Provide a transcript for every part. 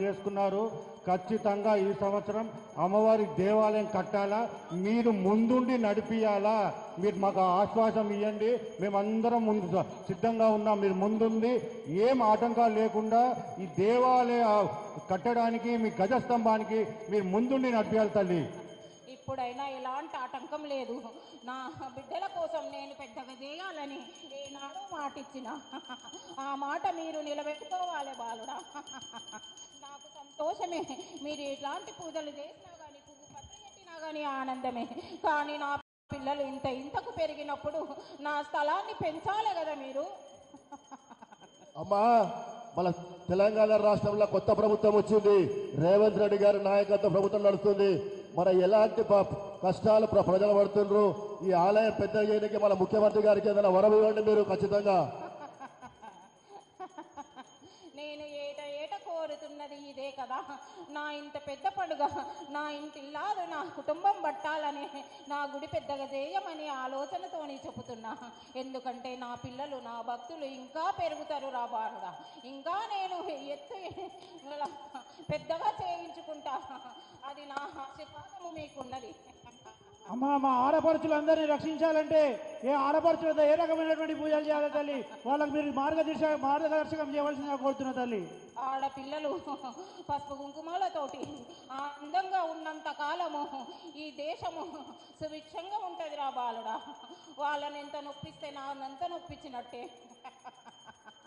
చేసుకున్నారు. ఖచ్చితంగా ఈ సంవత్సరం అమ్మవారి దేవాలయం కట్టాలా? మీరు ముందుండి నడిపియాలా? మీరు మాకు ఆశ్వాసం ఇవ్వండి మేమందరం ముందు సిద్ధంగా ఉన్నాం. మీరు ముందుండి. ఏం ఆటంకాలు లేకుండా ఈ దేవాలయ కట్టడానికి మీ గజస్తంభానికి మీరు ముందుండి నడిపియాలి తల్లి. ఇప్పుడైనా ఎలాంటి ఆటంకం లేదు. నా బిడ్డల కోసం నేను పెద్దగా చేయాలని ఏనాడు మాట ఇచ్చిన ఆ మాట మీరు నిలబెట్టుకోవాలి బాలుడా. సంతోషమే మీరు ఎలాంటి పూజలు చేసినా కానీ పువ్వు పత్రి పెట్టినా కానీ ఆనందమే. కానీ నా పిల్లలు ఇంత ఇంతకు పెరిగినప్పుడు నా స్థలాన్ని పెంచాలి కదా మీరు. అమ్మా మన తెలంగాణ రాష్ట్రంలో కొత్త ప్రభుత్వం వచ్చింది. రేవంత్ రెడ్డి గారి నాయకత్వ ప్రభుత్వం నడుస్తుంది. మన ఎలాంటి ప- కష్టాలు ప్ర- ప్రజలు పడుతుండ్రు? ఈ ఆలయం పెద్ద చేయడానికి మన ముఖ్యమంత్రి గారికి ఏదైనా వరం ఇవ్వండి మీరు ఖచ్చితంగా. కదా? నా ఇంత పెద్ద పండుగ నా ఇంటిల్లాలు నా కుటుంబం పట్టాలని నా గుడి పెద్దగా చేయమని ఆలోచనతోని చెబుతున్నా. ఎందుకంటే నా పిల్లలు నా భక్తులు ఇంకా పెరుగుతారు రా బారుడా ఇంకా నేను ఎత్తు పెద్దగా చేయించుకుంటా. అది నా ఆశీర్వాదము మీకున్నది. అమ్మ మా ఆడపడుచులందరినీ రక్షించాలంటే ఏ ఆడపడుచులతో ఏ రకమైనటువంటి పూజలు చేయాలి తల్లి? వాళ్ళకి మీరు మార్గదర్శ మార్గదర్శకం చేయవలసిందిగా కోరుతున్నా తల్లి. ఆడపిల్లలు పసుపు కుంకుమాలతోటి అందంగా ఉన్నంత కాలము ఈ దేశము సుభిక్షంగా ఉంటుంది రా బాలుడా. వాళ్ళని ఎంత నొప్పిస్తే నాన్నంత నొప్పించినట్టే.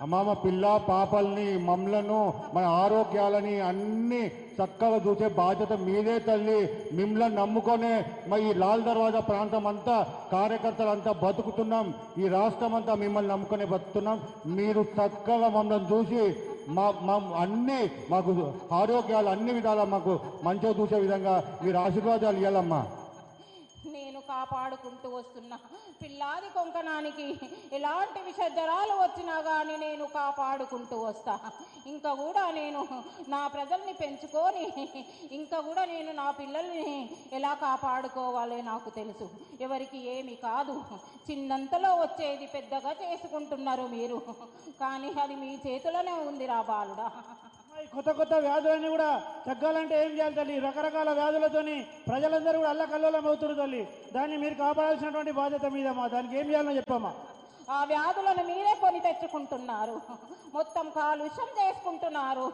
అమ్మామ పిల్ల పాపల్ని మమ్మలను మన ఆరోగ్యాలని అన్ని చక్కగా చూసే బాధ్యత మీదే తల్లి. మిమ్మల్ని నమ్ముకొనే మరి ఈ లాల్ దర్వాజా ప్రాంతం అంతా కార్యకర్తలంతా బతుకుతున్నాం. ఈ రాష్ట్రం అంతా మిమ్మల్ని నమ్ముకునే బతుకుతున్నాం. మీరు చక్కగా మమ్మల్ని చూసి మా మా అన్ని మాకు ఆరోగ్యాలు అన్ని విధాలా మాకు మంచిగా చూసే విధంగా మీరు ఆశీర్వాదాలు ఇవ్వాలమ్మా కాపాడుకుంటూ వస్తున్నా. పిల్లాది కొంకణానికి ఎలాంటి విషజ్వరాలు వచ్చినా కానీ నేను కాపాడుకుంటూ వస్తా. ఇంకా కూడా నేను నా ప్రజల్ని పెంచుకొని ఇంకా కూడా నేను నా పిల్లల్ని ఎలా కాపాడుకోవాలో నాకు తెలుసు. ఎవరికి ఏమి కాదు. చిన్నంతలో వచ్చేది పెద్దగా చేసుకుంటున్నారు మీరు. కానీ అది మీ చేతిలోనే ఉంది రా బాలుడా. కొత్త కొత్త వ్యాధులన్నీ కూడా తగ్గాలంటే ఏం చేయాలి తల్లి? రకరకాల వ్యాధులతోని ప్రజలందరూ కూడా అల్లకల్లోలం అవుతున్నారు తల్లి. దాన్ని మీరు కాపాడాల్సినటువంటి బాధ్యత మీదమ్మా. దానికి ఏం చేయాలో చెప్పమ్మా. ఆ వ్యాధులను మీరే కొని తెచ్చుకుంటున్నారు. మొత్తం కాలుష్యం చేసుకుంటున్నారు.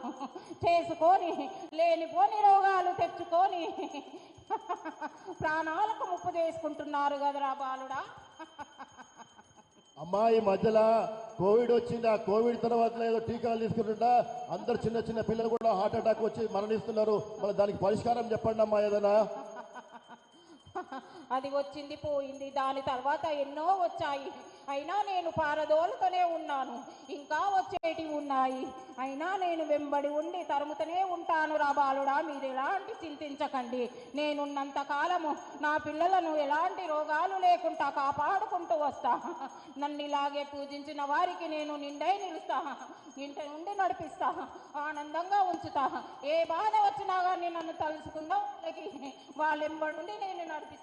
చేసుకొని లేనిపోని రోగాలు తెచ్చుకొని ప్రాణాలకు ముప్పు చేసుకుంటున్నారు కదరా బాలుడా. అమ్మాయి మధ్యలో కోవిడ్ వచ్చింది? ఆ కోవిడ్ తర్వాత ఏదో టీకాలు తీసుకుంటుంటా అందరు చిన్న చిన్న పిల్లలు కూడా హార్ట్ అటాక్ వచ్చి మరణిస్తున్నారు. మరి దానికి పరిష్కారం చెప్పండి అమ్మా ఏదైనా? అది వచ్చింది పోయింది. దాని తర్వాత ఎన్నో వచ్చాయి. అయినా నేను పారదోలుతూనే ఉన్నాను. ఇంకా వచ్చేటివి ఉన్నాయి. అయినా నేను వెంబడి ఉండి తరుముతూనే ఉంటాను రా బాలుడా. మీరు ఎలాంటి చింతించకండి. నేనున్నంత కాలము నా పిల్లలను ఎలాంటి రోగాలు లేకుండా కాపాడుకుంటూ వస్తా. నన్ను ఇలాగే పూజించిన వారికి నేను నిండై నిలుస్తా. ఇంటి నుండి నడిపిస్తా. ఆనందంగా ఉంచుతా. ఏ బాధ వచ్చినా కానీ నన్ను తలుసుకున్న వాళ్ళకి వాళ్ళెంబడుండి నేను నడిపిస్తాను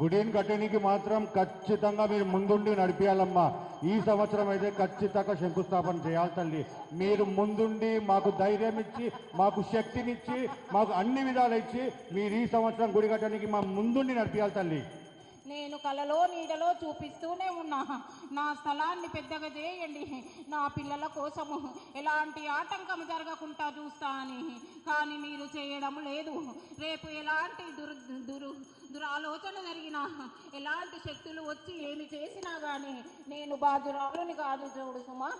గుడిని కట్టడానికి మాత్రం ఖచ్చితంగా మీరు ముందుండి నడిపించాలమ్మా ఈ సంవత్సరం అయితే ఖచ్చితంగా శంకుస్థాపన చేయాలి తల్లి. మీరు ముందుండి మాకు ధైర్యం ఇచ్చి మాకు శక్తినిచ్చి మాకు అన్ని విధాలు ఇచ్చి మీరు ఈ సంవత్సరం గుడి కట్టడానికి మా ముందుండి నడిపించాలి తల్లి. నేను కలలో నీడలో చూపిస్తూనే ఉన్నా. నా స్థలాన్ని పెద్దగా చేయండి. నా పిల్లల కోసము ఎలాంటి ఆటంకం జరగకుండా చూస్తా అని కానీ మీరు చేయడం లేదు. రేపు ఎలాంటి దుర్ దురు దురాలోచన జరిగినా ఎలాంటి శక్తులు వచ్చి ఏమి చేసినా కానీ నేను బాధురాలుని కాదు చూడు సుమా.